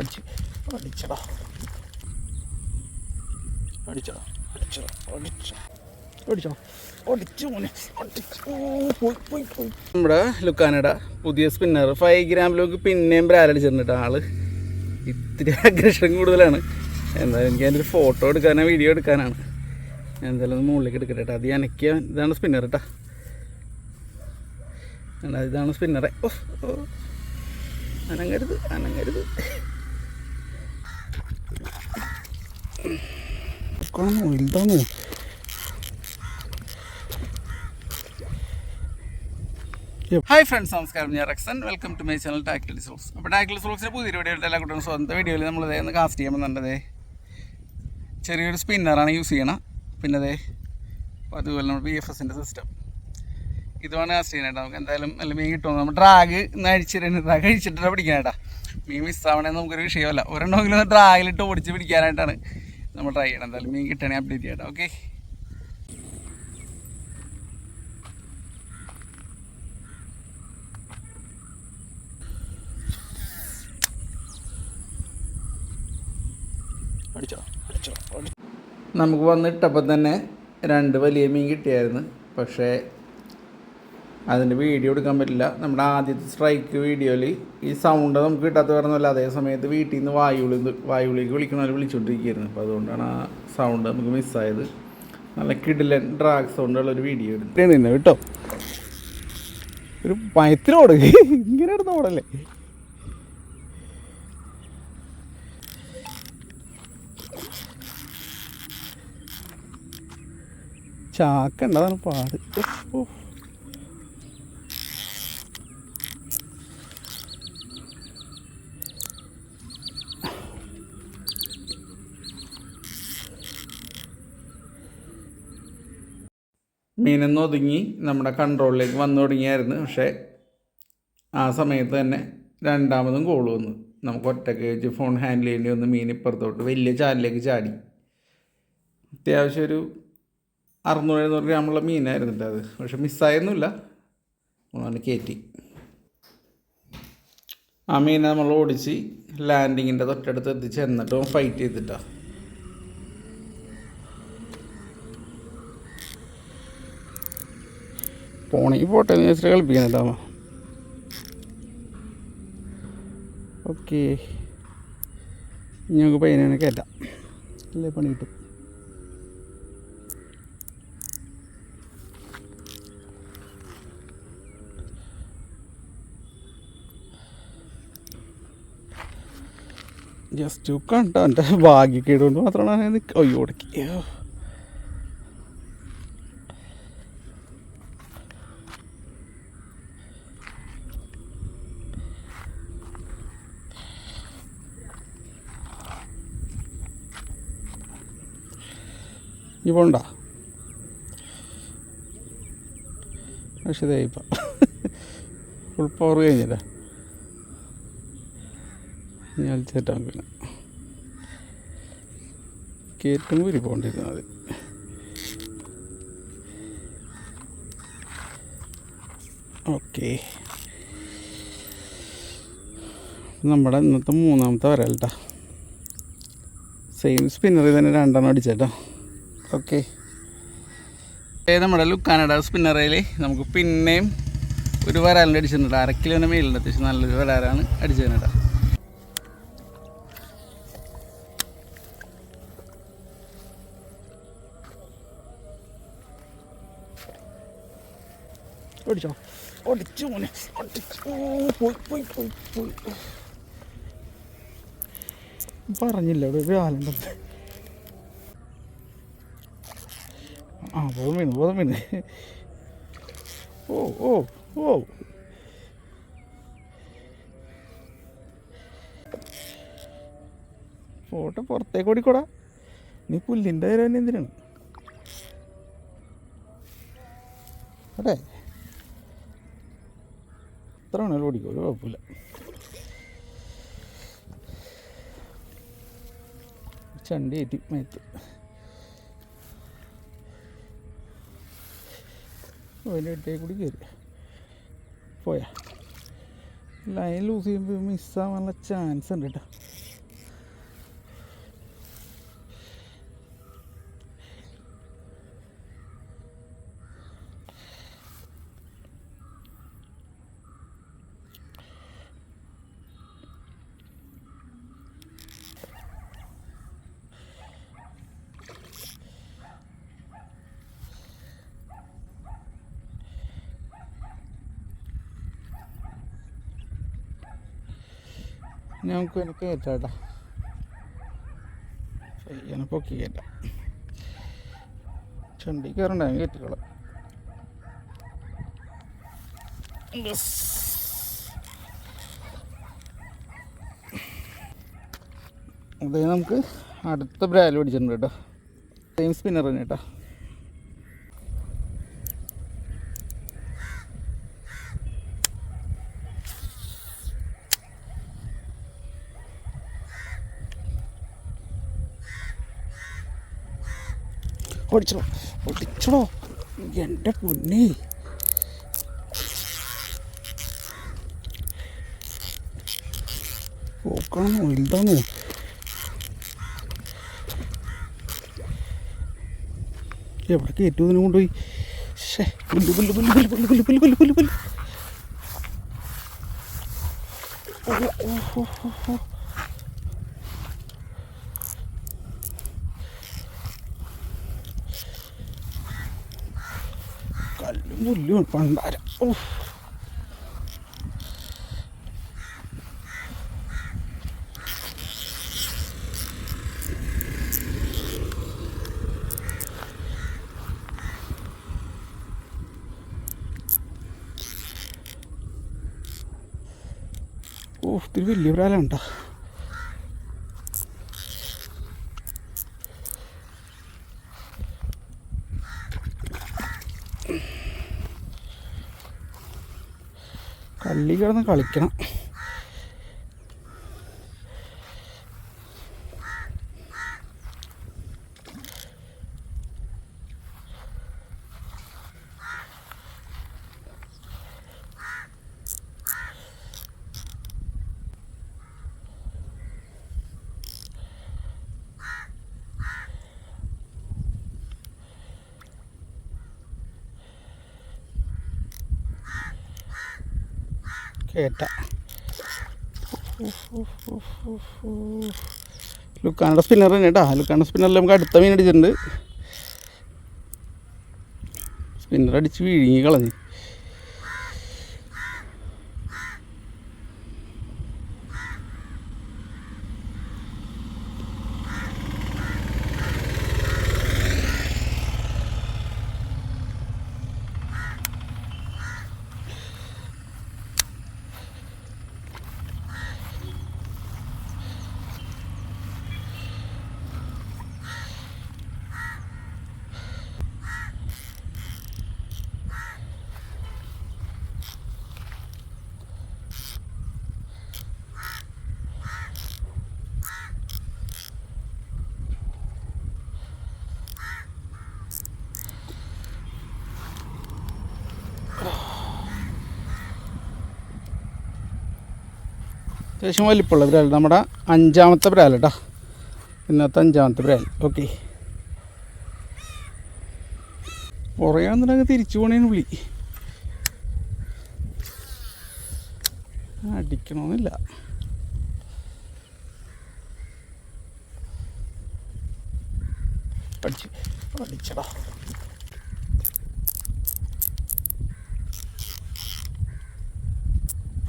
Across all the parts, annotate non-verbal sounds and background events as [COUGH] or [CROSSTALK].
അടിച്ച് അടിച്ചടാ അടിച്ചടാ അടിച്ചടാ അടിച്ച നമ്മുടെ ലുക്കാനയുടെ പുതിയ സ്പിന്നർ ഫൈവ് ഗ്രാമിലേക്ക് പിന്നെയും ബ്രാലടിച്ചിട്ടുണ്ട് ആൾ. ഇത്തിരി അഗ്രഷൻ കൂടുതലാണ്. എന്തായാലും എനിക്ക് അതിന്റെ ഫോട്ടോ എടുക്കാനാണ് വീഡിയോ എടുക്കാനാണ്. എന്തായാലും ഒന്ന് മുകളിലേക്ക് എടുക്കട്ടെ കേട്ടോ അത് അനക്കിയ ഇതാണ് സ്പിന്നർ കേട്ടോ ഇതാണ് സ്പിന്നറെ ഓ ഓ. അനങ്ങരുത് അനങ്ങരുത്. കാണോ വലുതാണോ ഹായ് ഫ്രണ്ട്സ് നമസ്കാരം. ഞാൻ Rexon. Welcome to my channel tackle souls അപ്പോൾ ടാക്കിൾ സോൾസിന്റെ പുതിയ വീഡിയോയുടെ എല്ലാ കുട്ടികളും സ്വന്തം വീഡിയോയിൽ നമ്മൾ ഇതേ ഒന്ന് കാസ്റ്റ് ചെയ്യുമ്പോൾ ചെറിയൊരു സ്പിന്നറാണ് യൂസ് ചെയ്യണം. പിന്നെ അതേ അതുപോലെ നമ്മുടെ ബി എഫ് എസിന്റെ സിസ്റ്റം ഇതുമാണ് കാസ്റ്റ് ചെയ്യാനായിട്ട് നമുക്ക് എന്തായാലും നല്ല മീൻ കിട്ടും. നമ്മൾ ഡ്രാഗ് ഇന്ന് അഴിച്ചിട്ട് ഡ്രാഗ് അഴിച്ചിട്ടാണ് പിടിക്കാനായിട്ടാ മീൻ മിസ്സാവണേ നമുക്കൊരു വിഷയമല്ല. ഒരെണ്ണമെങ്കിലും ഡ്രാഗിലിട്ട് ഓടിച്ച് പിടിക്കാനായിട്ടാണ്. നമ്മൾ ട്രൈ ചെയ്യണം. എന്തായാലും മീൻ കിട്ടണേ അപ്ഡേറ്റ് ചെയ്യട്ടോ. ഓക്കെ അടിച്ചോ അടിച്ചോ നമുക്ക് വന്നിട്ടപ്പോൾ തന്നെ രണ്ട് വലിയ മീൻ കിട്ടിയായിരുന്നു. പക്ഷേ അതിന്റെ വീഡിയോ എടുക്കാൻ പറ്റില്ല. നമ്മുടെ ആദ്യത്തെ സ്ട്രൈക്ക് വീഡിയോയിൽ ഈ സൗണ്ട് നമുക്ക് കിട്ടാത്ത വരുന്നില്ല അതേ സമയത്ത് വീട്ടിൽ നിന്ന് വായുവിളി വായുവിളിക്ക് വിളിക്കണവർ വിളിച്ചുകൊണ്ടിരിക്കുകയായിരുന്നു അപ്പോൾ അതുകൊണ്ടാണ് ആ സൗണ്ട് നമുക്ക് മിസ്സായത് നല്ല കിടിലൻ ഡ്രാഗ് സൗണ്ടുള്ള ഒരു വീഡിയോ എടുത്ത് നിന്ന് കേട്ടോ ഒരു ഭയത്തിനോട് ഇങ്ങനെ ഇടുന്ന ഓടല്ലേ? ചാക്കണ്ടതാണ് പാട്. ഉഫ്, ഉഫ്. മീനൊന്ന് ഒതുങ്ങി നമ്മുടെ കൺട്രോളിലേക്ക് വന്നു തുടങ്ങിയായിരുന്നു. പക്ഷേ ആ സമയത്ത് തന്നെ രണ്ടാമതും കോൾ വന്നു. നമുക്ക് ഒറ്റയ്ക്ക് വെച്ച് ഫോൺ ഹാൻഡിൽ ചെയ്യേണ്ടി വന്ന് മീൻ ഇപ്പുറത്തോട്ട് വലിയ ചാലിലേക്ക് ചാടി. അത്യാവശ്യം ഒരു അറുന്നൂറ് എഴുന്നൂറ് ഗ്രാമുള്ള മീനായിരുന്നു കേട്ടോ അത്. പക്ഷെ മിസ്സായൊന്നുമില്ല ഒന്നാണ് കയറ്റി ആ മീനെ നമ്മൾ ഓടിച്ച് ലാൻഡിങ്ങിന്റെ തൊട്ടടുത്ത് എത്തിച്ച് എന്നിട്ടും ഫൈറ്റ് ചെയ്തിട്ടാണ് പോണെങ്കിൽ പോട്ടെ എന്ന് വെച്ചിട്ട് കളിപ്പിക്കുന്നുണ്ടാവാം ഓക്കെ. ഞങ്ങൾക്ക് പയ്യനെ കയറ്റാം അല്ലേ പണി കിട്ടും. ജസ്റ്റ് കണ്ട എന്റെ ഭാഗ്യക്കേട് കൊണ്ട് മാത്രമാണ് അയ്യോ ഉടക്കി ഈ പോണ്ട പക്ഷേ ഇപ്പം. ഫുൾ പവർ കഴിഞ്ഞില്ല? ഞാൻ ചേട്ടാൻ പിന്നെ. കയറ്റും കൂരി പോകേണ്ടിരുന്നത് ഓക്കെ. നമ്മുടെ ഇന്നത്തെ മൂന്നാമത്തെ വരൽട്ടാ സെയിം സ്പിന്നറിൽ തന്നെ രണ്ടെണ്ണം അടിച്ചേട്ടോ. ഓക്കെ. നമ്മുടെ ലുക്കാനഡ സ്പിന്നറയിൽ നമുക്ക് പിന്നെയും ഒരു വരാലിന്റെ അടിച്ചിട്ടുണ്ട്. അര കിലോന്റെ മേലുണ്ട്. അത്യാവശ്യം നല്ലൊരു വരാലാണ് അടിച്ചത് കേട്ടോ ഓടിച്ചോ. ഓടിച്ചു മോനെ. ഓടിച്ചു. പോയി പറഞ്ഞില്ല ഇവിടെ ആ ബോധം വീണ് ബോധം വീണ് ഓ ഓ ഓ. ഫോട്ടോ പുറത്തേക്ക് ഓടിക്കൂടാ. നീ പുല്ലിന്റെ നേരം തന്നെ എന്തിനാണ്? അതെ. എത്ര വേണേലും ഓടിക്കോ ഒരു കുഴപ്പമില്ല. ചണ്ടി ഏറ്റി മേത്ത്. അതിന്റെ അടുത്തേക്ക് കൂടി കയറി. പോയാ. ലൈൻ ലൂസ് ചെയ്യുമ്പോൾ മിസ്സാവാനുള്ള ചാൻസ് ഉണ്ട് കേട്ടോ നമുക്ക് കയറ്റാം കയറ്റാട്ടാ പയ്യനെ പൊക്കി കയറ്റാം. ചണ്ടി കയറണ്ടാകും കയറ്റിക്കോളാം. അതേ നമുക്ക് അടുത്ത ബ്രാൽ പിടിച്ചിട്ടുണ്ട് കേട്ടോ സെയിം സ്പിന്നർ തന്നെ കേട്ടോ ഓടിച്ചോ ഓടിച്ചോ എന്റെ പൊന്നേ. പോക്കണോ എന്താണോ എവിടെ കയറ്റു ഇതിനെ കൊണ്ടുപോയി? ഓ, ഓ, ഓ, ഓ, വലിയ പണ്ടാരം ഓഹ് ഓ ഒത്തിരി വലിയ പ്രാലുണ്ടോ കള്ളി കിടന്ന് കളിക്കണം. കേട്ട. ലുക്കാനയുടെ സ്പിന്നർ തന്നെ കേട്ടോ ലുക്കാനയുടെ സ്പിന്നറിൽ നമുക്ക് അടുത്ത മീൻ അടിച്ചിട്ടുണ്ട്. സ്പിന്നർ അടിച്ച് വിഴുങ്ങി കളഞ്ഞ്. അത്യാവശ്യം വലിപ്പമുള്ള ബ്രാൽ നമ്മുടെ അഞ്ചാമത്തെ ബ്രാൽ കേട്ടോ ഇന്നത്തെ അഞ്ചാമത്തെ ബ്രാൽ ഓക്കെ. പുറയാന്നുണ്ടെങ്കിൽ തിരിച്ചു പോണേന്ന് വിളി. അടിക്കണമെന്നില്ല പഠിച്ച്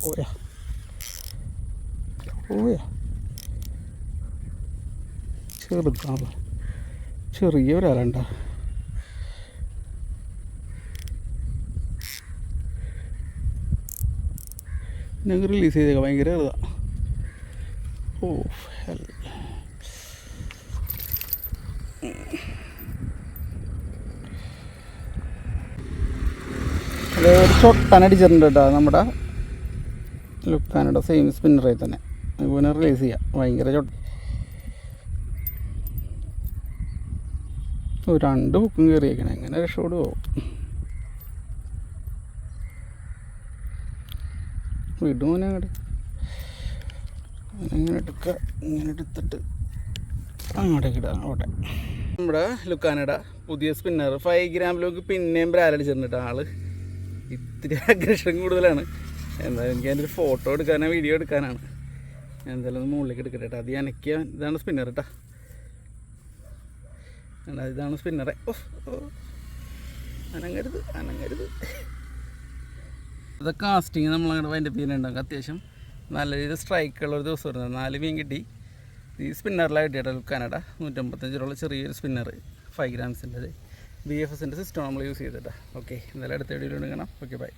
പോയാ. പോയ? ചെറുതാണ് ചെറിയവരണ്ട ഞങ്ങൾ റിലീസ് ചെയ്തേക്ക ഭയങ്കര ചെറുതാണ് ഓ ഹെൽ അത് ഒരു ചൊട്ടനടിച്ചിട്ടുണ്ട് കേട്ടോ നമ്മുടെ ലുക്കാനയുടെ സെയിം സ്പിന്നറായി തന്നെ. ഇവനെ റിലീസ് ചെയ്യാം. ഭയങ്കര ചൊട്ട രണ്ട് ബുക്കും കയറിയേക്കണേ എങ്ങനെ രക്ഷപ്പെടുവോ? വിടുമോനെ അങ്ങോട്ട് ഇങ്ങനെ എടുക്ക ഇങ്ങനെ എടുത്തിട്ട് അങ്ങോട്ടേക്ക് ഇടുക അങ്ങോട്ടെ നമ്മുടെ ലുക്കാനയുടെ പുതിയ സ്പിന്നർ ഫൈവ് ഗ്രാമിലേക്ക് പിന്നെയും ബ്രാലടിച്ചിട്ടുണ്ട് കേട്ടോ ആൾ. ഇത്തിരി [LAUGHS] അഗ്രഷൻ കൂടുതലാണ്. എന്തായാലും എനിക്ക് അതിന്റെ ഒരു ഫോട്ടോ എടുക്കാനാണ് വീഡിയോ എടുക്കാനാണ്. എന്തായാലും മുകളിലേക്ക് എടുക്കട്ടെ കേട്ടോ അത് അനക്കിയ ഇതാണ് സ്പിന്നർ കേട്ടോ ഇതാണ് സ്പിന്നറെ ഓ ഓ. അനങ്ങരുത് അനങ്ങരുത്. അതൊക്കെ കാസ്റ്റിങ് നമ്മൾ അങ്ങോട്ട് അതിന്റെ പേരുണ്ടാക്കും അത്യാവശ്യം നല്ല രീതിയിൽ സ്ട്രൈക്കുള്ള ഒരു ദിവസം വരുന്നത്. നാല് മീൻ കിട്ടി. ഈ സ്പിന്നറിലാണ് കിട്ടിയിട്ട് കാനഡ നൂറ്റമ്പത്തഞ്ച് രൂപയുള്ള ചെറിയൊരു സ്പിന്നർ ഫൈവ് ഗ്രാംസിന്റെ ബി എഫ് എസിന്റെ സിസ്റ്റം നമ്മൾ യൂസ് ചെയ്തിട്ടാണ് ഓക്കെ എന്തായാലും അടുത്ത വീഡിയോയിൽ കാണാം. Okay bye